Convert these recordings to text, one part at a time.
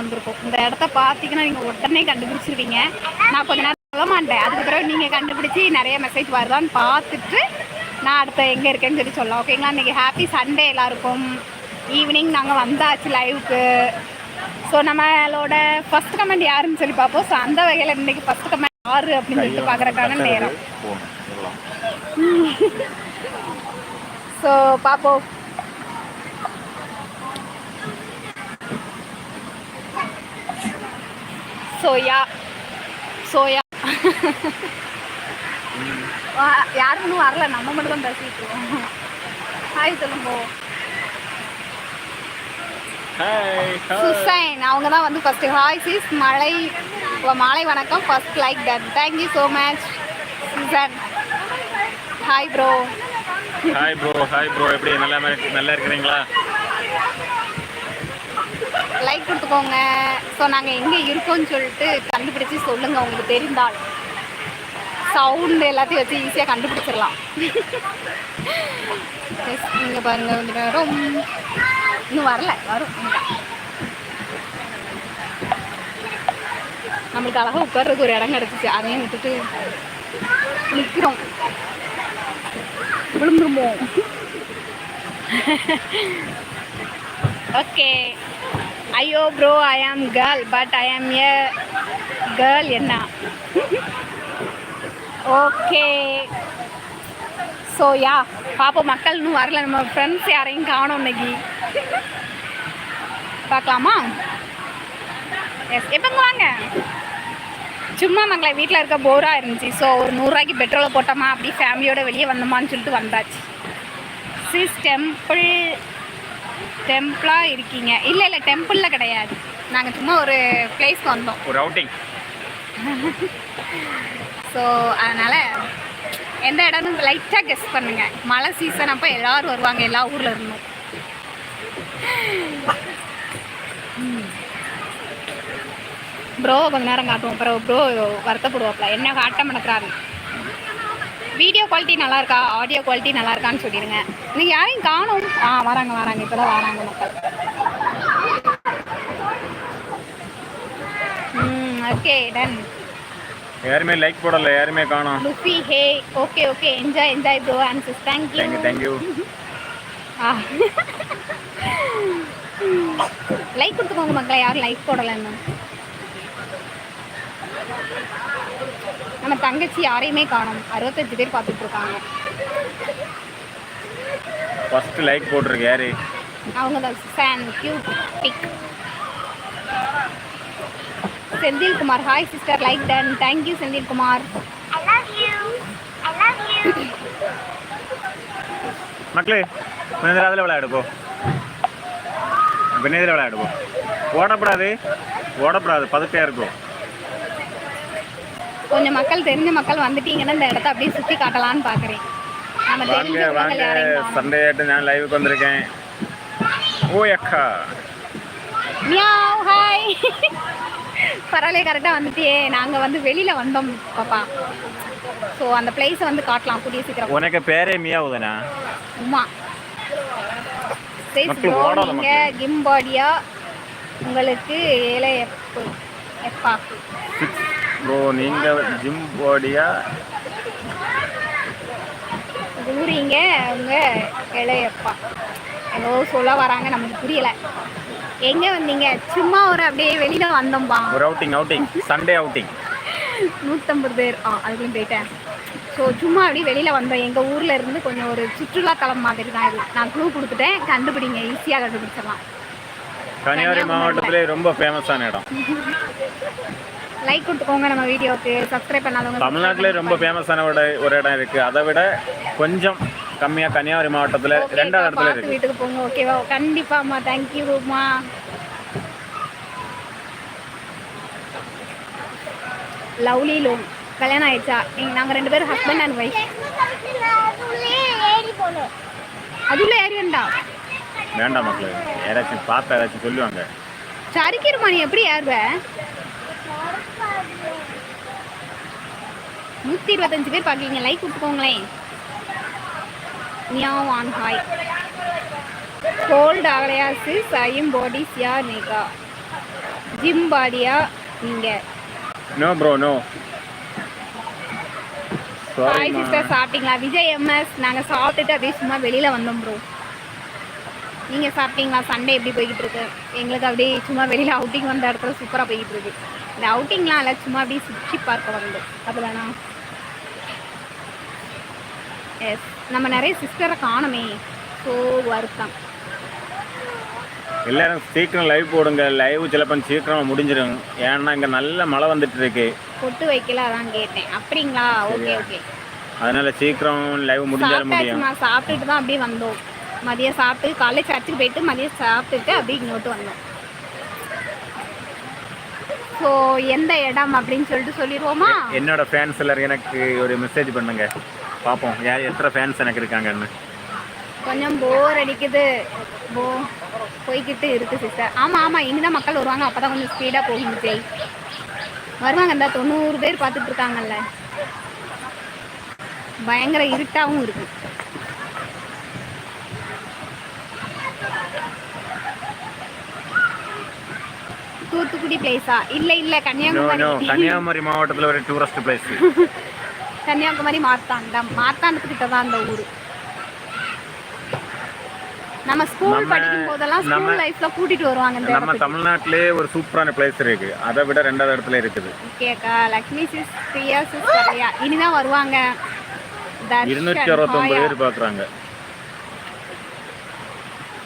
வந்திருக்கோம். இந்த இடத்த பார்த்தீங்கன்னா நீங்கள் உடனே கண்டுபிடிச்சிருவீங்க. நான் கொஞ்ச நேரம் சொல்ல மாட்டேன். அதுக்கு பிறகு நீங்கள் கண்டுபிடிச்சி நிறைய மெசேஜ் வருதான்னு பார்த்துட்டு நான் அடுத்த எங்கே இருக்கேன்னு சொல்லி சொல்லலாம். ஓகேங்களா இன்றைக்கி ஹாப்பி சண்டே எல்லாருக்கும். ஈவினிங் நாங்கள் வந்தாச்சு லைவுக்கு ஸோ நம்மளோட ஃபர்ஸ்ட் கமெண்ட் யாருன்னு சொல்லி பார்ப்போம். ஸோ அந்த வகையில் இன்னைக்கு ஃபர்ஸ்ட் கமெண்ட் யாரு அப்படின்னு சொல்லிட்டு பார்க்குறக்கான நேரம். ஸோ பார்ப்போம். சோயா சோயா. யாரும் இன்னும் வரல நம்ம மட்டும் தான் பேசிட்டு ஹாய் சொல்லுங்க. சுசைன் அவங்க தான் வந்து ஃபர்ஸ்ட் ஹாய் சிஸ் உ- மாலை வணக்கம். First like ton thank you so much Susan. Hi bro hi bro hi bro எப்படி? நல்லா நல்லா இருக்கிறீங்களா? லைக் கொடுத்துக்கோங்க. ஸோ நாங்கள் எங்கே இருக்கோம்னு சொல்லிட்டு கண்டுபிடிச்சி சொல்லுங்கள் உங்களுக்கு தெரிந்தால். சவுண்டு எல்லாத்தையும் வச்சு ஈஸியாக கண்டுபிடிச்சிடலாம். எஸ் இங்கே பாருங்கள் கொஞ்சம் நேரம் இன்னும் வரல வரும். நம்மளுக்கு அழகாக உட்கார்றதுக்கு ஒரு இடம் கிடச்சிச்சு. அதையும் விட்டுட்டு நிற்கிறோம் விழுந்துருமோ? ஓகே ஐயோ ப்ரோ ஐ ஆம் girl but I am a girl என்ன? ஓகே ஸோ யா பாப்போம் மக்கள் இன்னும் வரல. நம்ம ஃப்ரெண்ட்ஸ் யாரையும் காணோம் இன்னைக்கு. பார்க்கலாமா? எஸ் எப்போங்க வாங்க? சும்மா மக்களை வீட்டில் இருக்க போராக இருந்துச்சு. ஸோ ஒரு நூறுரூவாய்க்கு பெட்ரோலை போட்டோமா? அப்படி ஃபேமிலியோட வெளியே வந்தோமான்னு சொல்லிட்டு வந்தாச்சு. சிஸ் டெம்பிள் டெம்பிளாக இருக்கீங்க. இல்லை இல்லை டெம்பிளில் கிடையாது. நாங்கள் சும்மா ஒரு பிளேஸ்க்கு வந்தோம். ஒரு அவுட்டிங் ஸோ அதனால் எந்த இடம்னு லைட்டாக கெஸ் பண்ணுங்க. மழை சீசன் அப்போ எல்லாரும் வருவாங்க எல்லா ஊரில் இருந்தும். ப்ரோ கொஞ்ச நேரம் காட்டுவோம். அப்புறம் ப்ரோ வருத்தப்படுவாப்ல. என்ன காட்ட மாட்டேறாரு வீடியோ குவாலிட்டி நல்லா இருக்கா ஆடியோ குவாலிட்டி நல்லா இருக்கான்னு சொல்லிடுங்க நீங்கள் யாரையும் காணும்? ஆ வராங்க வராங்க. இப்போ தான் வராங்க மக்கள். ம் ஓகே டன் யாருமே லைக் போடல யாருமே காணோம். Luffy hey okay okay enjoy enjoy bro and sis thank you thank you thank you like கொடுத்துக்கோங்க மக்களை யாரும் லைக் போடலைன்னு. நம்ம தங்கச்சி யாரையுமே காணும். அறுபத்தஞ்சு பேர் பார்த்துட்டு இருக்காங்க ஃபர்ஸ்ட் லைக் போட்டிருக்கு யாரு? அவங்க தான் San cute pic Senthilkumar hi sister like ton thank you Senthilkumar. மக்களே கொஞ்ச நேரம் அதில் விளையாடுப்போ நேரம் விளையாடுப்போ ஓடப்படாது. ஓடப்படாது. பதுக்கையாக இருக்கும் கொஞ்சம் மக்கள் தெரிஞ்ச மக்கள் வந்துட்டீங்கன்னா இந்த இடத்த அப்படியே சுற்றி காட்டலான்னு பார்க்குறேன் நம்ம தெரிஞ்ச மக்கள். சண்டே ஆட்டு நான் லைவுக்கு வந்திருக்கேன். ஓ அக்கா மியாவ் ஹாய். பரவாயில்ல கரெக்டாக வந்துட்டியே. நாங்கள் வந்து வெளியில் வந்தோம் பாப்பா. ஸோ அந்த பிளேஸை வந்து காட்டலாம் கூடிய சீக்கிரம். உனக்கு பேரே மியாவுதானா? உமா. நீங்கள் கிம்பாடியா உங்களுக்கு ஏழை எப்பா ப்ரோ நீங்கள் ஜிம் பாடியா? ஊரிங்க அவங்க இளையப்பா. ஏதோ சொல்ல வராங்க நமக்கு புரியல. எங்கே வந்தீங்க? சும்மா ஒரு அப்படியே வெளியில் வந்தோம்பா. ஒரு அவுட்டிங் அவுட்டிங் சண்டே அவுட்டிங் நூற்றம்பது பேர். ஆ அதுக்குள்ளே போயிட்டேன். ஸோ சும்மா அப்படியே வெளியில் வந்தோம். எங்கள் ஊரில் இருந்து கொஞ்சம் ஒரு சுற்றுலாத்தலம் மாதிரி தான் இது. நான் க்ளூ கொடுத்துட்டேன். கண்டுபிடிங்க ஈஸியாக கண்டுபிடிச்சிடலாம். கன்னியாகுமரி மாவட்டத்திலே ரொம்ப ஃபேமஸான இடம். லைக் கொடுத்துக்கோங்க நம்ம வீடியோவுக்கு சப்ஸ்கிரைப் பண்ணாதவங்க தமிழ்நாட்டிலே ரொம்ப ஃபேமஸான ஒரு ஒரு இடம் இருக்குது அதை விட கொஞ்சம் கம்மியாக கன்னியாகுமரி மாவட்டத்தில் ரெண்டாவது இடத்துல இருக்குது வீட்டுக்கு போங்க ஓகேவா கண்டிப்பாம்மா தேங்க்யூம்மா லவ்லி லோன் கல்யாணம் ஆயிடுச்சா? எங்க நாங்கள் ரெண்டு பேரும் ஹஸ்பண்ட் அண்ட் ஒய்ஃப் அதுல ஏறி வேண்டா வேண்டாம் மக்களே. யாராச்சும் பார்த்தா யாராச்சும் சொல்லுவாங்க. சரிக்கிருமா நீ எப்படி ஏறுவ? நூற்றி இருபத்தஞ்சு பேர் பார்க்கீங்க லைக் கொடுத்துக்கோங்களேன் மியாவ் ஆன் ஹாய் கோல்ட் ஆகலையா சிஸ் ஐயும் பாடிஸ் யா நேகா ஜிம் பாடியா நீங்கள் no bro no hi sister சாப்பிட்டீங்களா? விஜய் எம்எஸ் நாங்கள் சாப்பிட்டுட்டு அப்படியே சும்மா வெளியில் வந்தோம் ப்ரோ நீங்கள் சாப்பிட்டீங்களா? சண்டே எப்படி போய்கிட்டு இருக்கு? எங்களுக்கு அப்படியே சும்மா வெளியில் அவுட்டிங் வந்த இடத்துல சூப்பராக போய்கிட்டு இருக்கு. இந்த அவுட்டிங்லாம் இல்லை சும்மா அப்படியே சுற்றி பார்க்க வந்து. அப்படிதானா? எஸ் நம்ம நிறைய சிஸ்டரை காணுமே. ஸோ வருத்தம். எல்லாரும் சீக்கிரம் லைவ் போடுங்க. லைவ் சிலப்போ சீக்கிரம் முடிஞ்சிடும். ஏன்னா இங்கே நல்ல மழை வந்துட்டு இருக்கு பொட்டு வைக்கல அதான் கேட்டேன். அப்படிங்களா? ஓகே ஓகே அதனால சீக்கிரம் லைவ் முடிஞ்சாலும் முடியும். சாப்பிட்டுட்டு தான் அப்படியே வந்தோம். மதியம் சாப்பிட்டு காலையில் சர்ச்சுக்கு போயிட்டு மதியம் சாப்பிட்டுட்டு அப்படியே இங்கோட்டு வந்தோம். ஸோ எந்த இடம் அப்படின்னு சொல்லிட்டு சொல்லிடுவோமா? என்னோட ஃபேன்ஸ் எல்லாரும் எனக்கு ஒரு மெசேஜ் பண்ணுங்க. பார்ப்போம் யார் எத்தனை ஃபேன்ஸ் எனக்கு இருக்காங்கன்னு. கொஞ்சம் போர் அடிக்குது. போ போய்கிட்டு இருக்கு சிஸ்டர் ஆமாம் ஆமாம் இனிதான் மக்கள் வருவாங்க. அப்போ தான் கொஞ்சம் ஸ்பீடாக போகும் விஜய். வருவாங்க இந்த தொண்ணூறு பேர் பார்த்துட்டு இருக்காங்கல்ல. பயங்கர இருட்டாகவும் இருக்கு. தூத்துக்குடி பிளேஸா இல்லை இல்லை கன்னியாகுமரி. கன்னியாகுமரி மாவட்டத்தில் ஒரு டூரிஸ்ட் பிளேஸ் கன்னியாகுமரி மார்த்தாண்டம். மார்த்தாண்டத்துக்கிட்ட தான் அந்த ஊர். நம்ம ஸ்கூல் படிக்கும் போதெல்லாம் ஸ்கூல் லைஃப்ல கூட்டிட்டு வருவாங்க இந்த நம்ம தமிழ்நாட்டிலே ஒரு சூப்பரான பிளேஸ் இருக்கு. அதை விட ரெண்டாவது இடத்துல இருக்குது. ஓகேக்கா லக்ஷ்மி சிஸ் பிரியா சிஸ் இனிதான் வருவாங்க. இருநூற்றி அறுபத்தொம்பது ஹாயா. பேர் பார்க்குறாங்க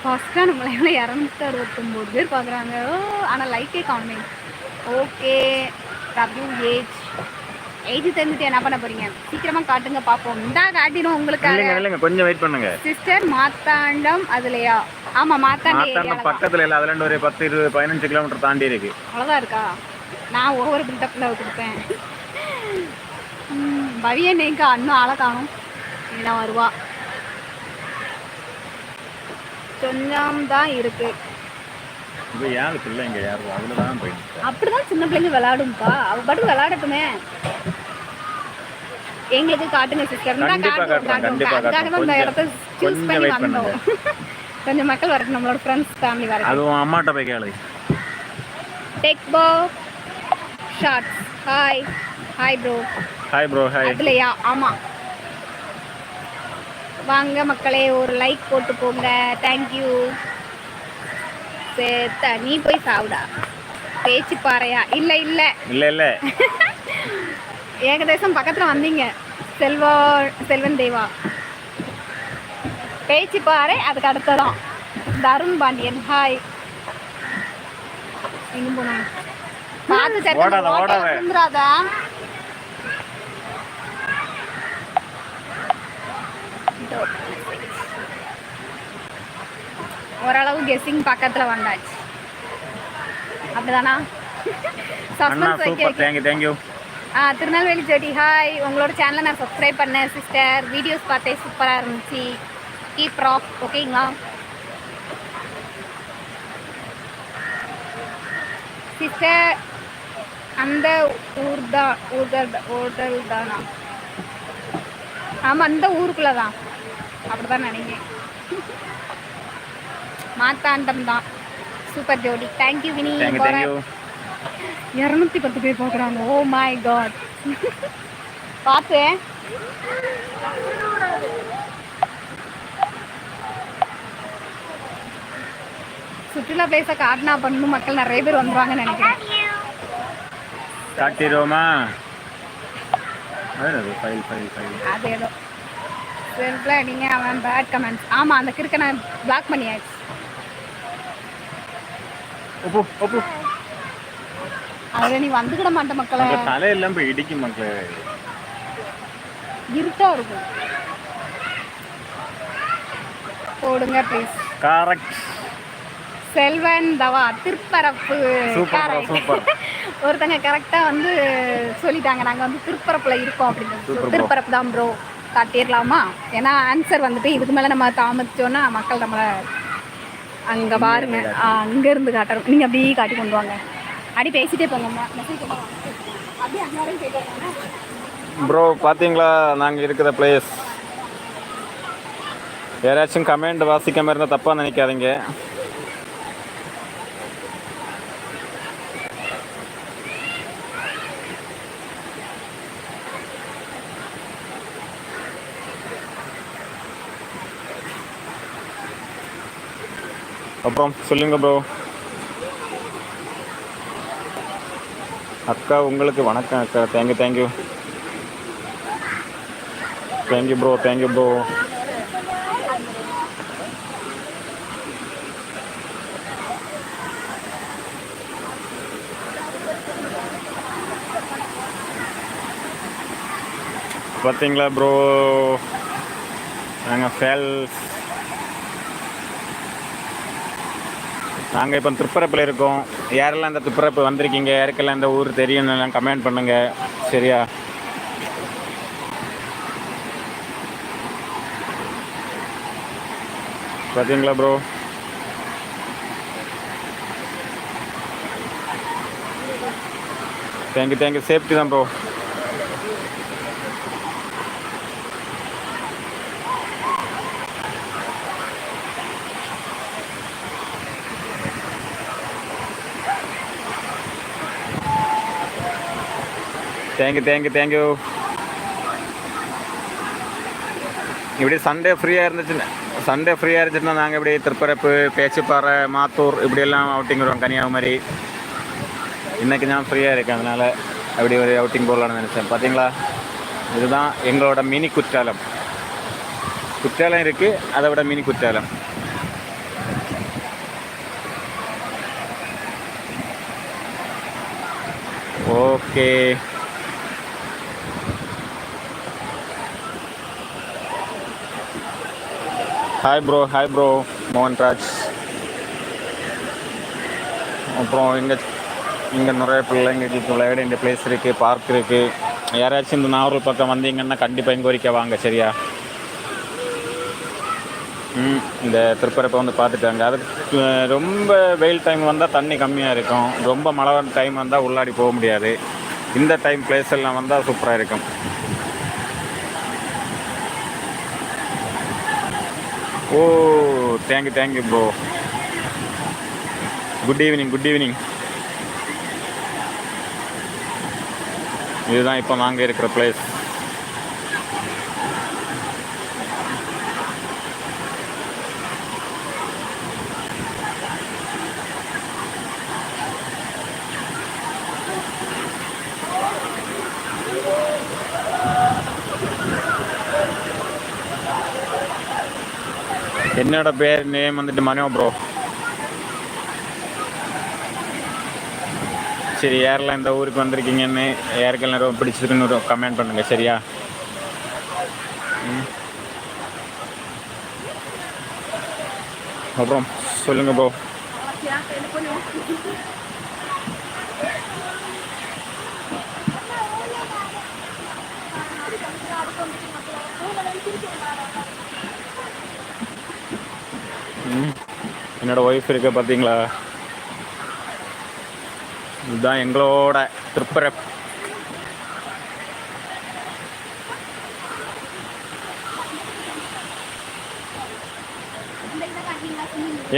ஃபர்ஸ்டா நம்மள எவ்வளோ இரநூத்தி அறுபத்தொம்போது பேர் பார்க்குறாங்க. ஆனால் லைக்கே காணுமே. ஓகே டபிள்யூ ஏஜ் ஏஜ் தெரிஞ்சுட்டு என்ன பண்ண போறீங்க? சீக்கிரமா காட்டுங்க பார்ப்போம். இந்தா காட்டிடும் இல்லைங்க கொஞ்சம் வெயிட் பண்ணுங்க. சிஸ்டர் மார்த்தாண்டம் அதுலயா? ஆமா மாத்தாண்டம் பக்கத்துல இல்லை அதுல ஒரு பத்து இருபது பதினஞ்சு கிலோமீட்டர் தாண்டி இருக்கு. அவ்வளோதான் இருக்கா? நான் ஒவ்வொரு பில்டப்பில் கொடுப்பேன் பவியன் எங்க இன்னும் ஆளை காணும். நான் வருவா. கொஞ்சம் தான் இருக்கு. இப்போ யாரு பிள்ளைங்க? யாரும் அதில் தான் போயிட்டு அப்படிதான் சின்ன பிள்ளைங்க விளையாடும்பா. அவ பாட்டுக்கு விளையாடட்டுமே. எங்களுக்கு காட்டுங்க சிஸ்டர் கண்டிப்பா காட்டுவோம் கண்டிப்பா அதுக்காக தான் இந்த காட்டுறோம். இடத்த சூஸ் கொஞ்சம் பண்ணி wait வந்தோம். கொஞ்சம் மக்கள் வரட்டும் நம்மளோட ஃப்ரெண்ட்ஸ் ஃபேமிலி வரட்டும். அதுவும் அம்மாட்ட போய் கேளு. டெக் போ shorts hi hi bro hi bro hi அதுலயா? ஆமா. வாங்க மக்களே ஒரு லைக் போட்டு போங்க. தேங்க்யூ சேத்த நீ போய் சாவுடா. பேச்சு பாறையா? இல்ல இல்ல. இல்லை இல்லை. ஏகதேசம் பக்கத்துல வந்தீங்க. செல்வா செல்வன் தேவா. பேச்சு பாறை அதுக்கு அடுத்ததான். தருண் பாண்டியன் ஹாய் எங்க போனா பார்த்து ஓடாத, வந்துடாதா ஓரளவு கெஸ்ஸிங் பக்கத்துல வந்தாச்சு. அப்படிதானா? ஆ திருநெல்வேலி ஜோடி ஹாய் உங்களோட சேனலை நான் சப்ஸ்கிரைப் பண்ணேன் சிஸ்டர் வீடியோஸ் பார்த்தேன் சூப்பராக இருந்துச்சு. கீப் ராக் ஓகேங்களா சிஸ்டர் அந்த ஊர் தான் ஊர்கள் ஊர்கள் தானா ஆமாம் அந்த ஊருக்குள்ளே தான் அப்படி தான் நினைக்கிறேன். மாத்தாண்டம் தான் சூப்பர் ஜோடி. Thank you Vini. இரநூத்தி பத்து பேர் பார்க்குறாங்க ஓ மை காட் பார்த்து. சுற்றுலா பிளேஸை காட்டினா பண்ணணும் மக்கள் நிறைய பேர் வந்துருவாங்கன்னு நினைக்கிறேன். காட்டிடுவோமா அது ஏதோ. செல்ஃபில் நீங்கள் அவன் பேட் கமெண்ட்ஸ் ஆமாம் அந்த கிறுக்க நான் பிளாக் பண்ணியாச்சு. அதில் நீ வந்துக்கிட மாட்ட மக்களை. தலையெல்லாம் போய் இடிக்கும் மக்களே. இருட்டா இருக்கும். போடுங்க please correct Selvan Thava Thiruparappu. Super Correct. Super. ஒருத்தங்க கரெக்டாக வந்து சொல்லிட்டாங்க. நாங்கள் வந்து திருப்பரப்பில் இருக்கோம் அப்படின்னு. திருப்பரப்பு தான் ப்ரோ காட்டிடலாமா ஏன்னா ஆன்சர் வந்துட்டு இதுக்கு மேலே நம்ம தாமதிச்சோன்னா மக்கள் நம்மளை அங்கே பாருங்க. அங்கேருந்து காட்டுறோம் நீங்கள் அப்படியே காட்டி கொண்டு வாங்க. அடி பேசிட்டே போங்கம்மா மெசேஜ் அப்படியே அங்கே ப்ரோ பார்த்தீங்களா நாங்கள் இருக்கிற பிளேஸ் யாராச்சும் கமெண்ட் வாசிக்காமல் இருந்தால் தப்பாக நினைக்காதீங்க. அப்புறம் சொல்லுங்க ப்ரோ அக்கா உங்களுக்கு வணக்கம் அக்கா. Thank you thank you thank you bro thank you bro பார்த்தீங்களா ப்ரோ நாங்கள் ஃபேல் நாங்கள் இப்போ திருப்பரப்பில் இருக்கோம். யாரெல்லாம் இந்த திருப்பரப்பு வந்திருக்கீங்க? யாருக்கெல்லாம் இந்த ஊர் தெரியும்னு கமெண்ட் பண்ணுங்கள் சரியா? பார்த்தீங்களா bro thank you thank you safety தான் bro thank you thank you thank you இப்படி சண்டே ஃப்ரீயாக இருந்துச்சுன்னா சண்டே ஃப்ரீயாக இருந்துச்சுன்னா நாங்கள் இப்படி திருப்பரப்பு பேச்சுப்பாறை மாத்தூர் இப்படியெல்லாம் அவுட்டிங் வருவோம் கன்னியாகுமரி. இன்றைக்கி நான் ஃப்ரீயாக இருக்கேன் அதனால் அப்படி ஒரு அவுட்டிங் போகலான்னு நினச்சேன். பார்த்தீங்களா இதுதான் எங்களோட மினி குற்றாலம். குற்றாலம் இருக்குது அதை விட mini Courtallam. Okay hi bro hi bro Mohanraj அப்புறம் இங்கே இங்கே நிறைய பிள்ளைங்களுக்கு விளையாட இந்த பிளேஸ் இருக்குது பார்க் இருக்குது யாராச்சும் இந்த நாகூர் பக்கம் வந்தீங்கன்னா கண்டிப்பாக எங்கள் வரைக்கும் வாங்க சரியா? ம் இந்த திருப்பரப்பை வந்து பார்த்துட்டாங்க. அது ரொம்ப வெயில் டைம் வந்தால் தண்ணி கம்மியாக இருக்கும். ரொம்ப மழை டைம் வந்தால் உள்ளாடி போக முடியாது. இந்த டைம் பிளேஸ் எல்லாம் வந்தால் சூப்பராக இருக்கும். ஓ thank you thank you bro good evening good evening இதுதான் இப்போ நாங்கள் இருக்கிற பிளேஸ் என்னோட பேர் நேம் வந்துட்டு மனோ ப்ரோ சரி யாரெல்லாம் இந்த ஊருக்கு வந்திருக்கீங்கன்னு யாருக்கெல்லாம் ரொம்ப பிடிச்சிருக்குன்னு ஒரு கமெண்ட் பண்ணுங்க சரியா? அப்புறம் சொல்லுங்க ப்ரோ என்னோடய என்னோட ஒய்ஃப் இருக்க பார்த்தீங்களா இதுதான் எங்களோட திருப்பரப்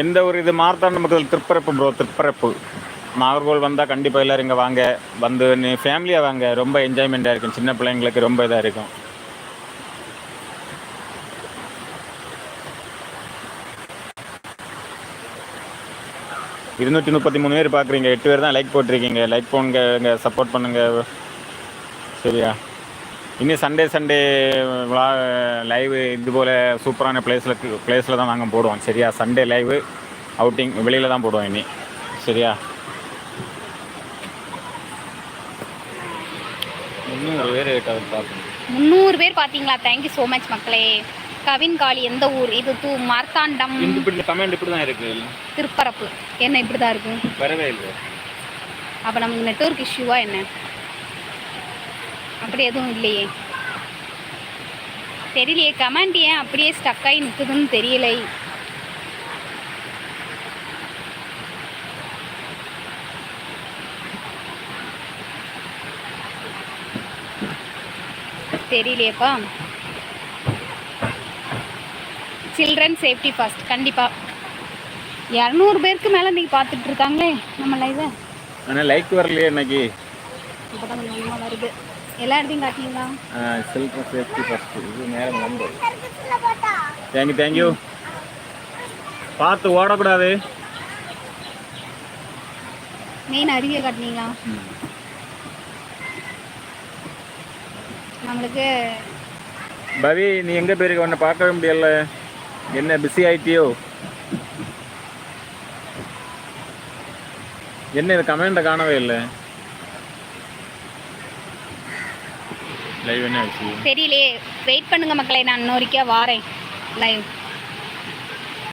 எந்த ஒரு இது மார்த்தாண்ட மக்கள் திருப்பரப்பு ப்ரோ திருப்பரப்பு நாகர்கோவில் வந்தால் கண்டிப்பாக எல்லோரும் இங்கே வாங்க. வந்து நீ ஃபேமிலியாக வாங்க. ரொம்ப என்ஜாய்மெண்ட்டாக இருக்கும். சின்ன பிள்ளைங்களுக்கு ரொம்ப இதாக இருக்கும். இருநூற்றி முப்பத்தி மூணு பேர் பார்க்குறீங்க. எட்டு பேர் தான் லைக் போட்டிருக்கீங்க. லைக் போனுங்க இங்கே சப்போர்ட் பண்ணுங்க. சரியா? இன்னும் சண்டே சண்டே லைவு இது போல் சூப்பரான பிளேஸில் பிளேஸில் தான் நாங்கள் போடுவோம். சரியா? சண்டே லைவு அவுட்டிங் வெளியில் தான் போடுவோம் இனி. சரியா? முந்நூறு பேர் முந்நூறு பேர் பார்த்தீங்களா? தேங்க்யூ ஸோ மச் மக்களே. கவின் காளி எந்த ஊர்? இது தூ மார்த்தாண்டம் கமெண்ட் இப்படி தான் இருக்கு. திருப்பரப்பு. என்ன இப்படி தான் இருக்கும் வரவே இல்லை. அப்போ நமக்கு நெட்வொர்க் இஷ்யூவா என்ன? அப்படி எதுவும் இல்லையே. தெரியலையே கமெண்ட் ஏன் அப்படியே ஸ்டக் ஆகி நிற்குதுன்னு தெரியலை. தெரியலையேப்பா. சில்ட்ரன் சேஃப்டி ஃபர்ஸ்ட் கண்டிப்பாக இரநூறு பேருக்கு மேலே இன்றைக்கி பார்த்துட்டு இருக்காங்களே நம்ம லைவை ஆனால் லைக் வரலையே இன்னைக்கு. இப்போ தான் கொஞ்சம் கொஞ்சமாக வருது. எல்லா இடத்தையும் காட்டிங்களா செல்ஃப் சேஃப்டி ஃபஸ்ட்டு இது நேரம் வந்து. தேங்க்யூ தேங்க்யூ பார்த்து ஓடக்கூடாது. மெயின் அருவியை காட்டினீங்களா? நம்மளுக்கு பவி நீ எங்கே போயிருக்க? உன்னை பார்க்கவே முடியல. என்ன பிஸி ஆயிட்டியோ? என்ன இது கமெண்ட்டை காணவே இல்லை. லைவ் என்ன விஷயம் தெரியலையே. வெயிட் பண்ணுங்க மக்களை நான் இன்னொருக்கே வாரேன். லைவ்